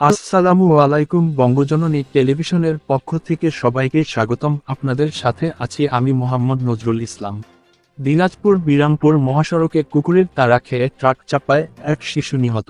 আসসালামু আলাইকুম বঙ্গজননী টেলিভিশনের পক্ষ থেকে সবাইকে স্বাগতম। আপনাদের সাথে আছি আমি মোহাম্মদ নজরুল ইসলাম। দিনাজপুর বিরামপুর মহাসড়কে কুকুরের তারা খেয়ে ট্রাক চাপায় এক শিশু নিহত।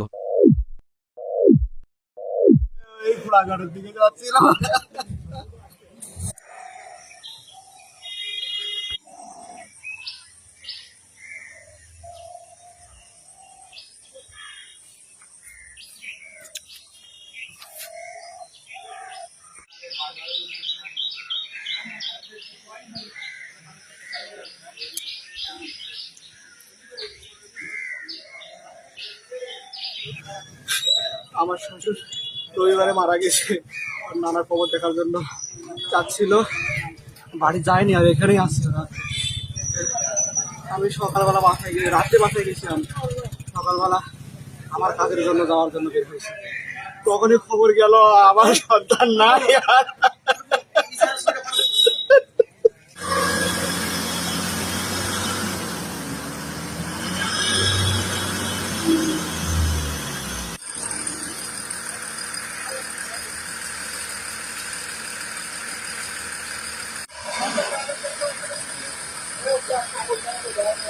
আমার শ্বশুর রবিবারে মারা গেছে। নানার খবর দেখার জন্য যাচ্ছিল। বাড়ি যায়নি আর এখানেই আসছে রাতে। আমি সকালবেলা বাসায় গিয়ে রাতে বাসায় গেছিলাম। সকালবেলা আমার কাজের জন্য যাওয়ার জন্য বের হয়েছি। তখনই খবর গেল, আমার সন্তান নাই 要超过中国人。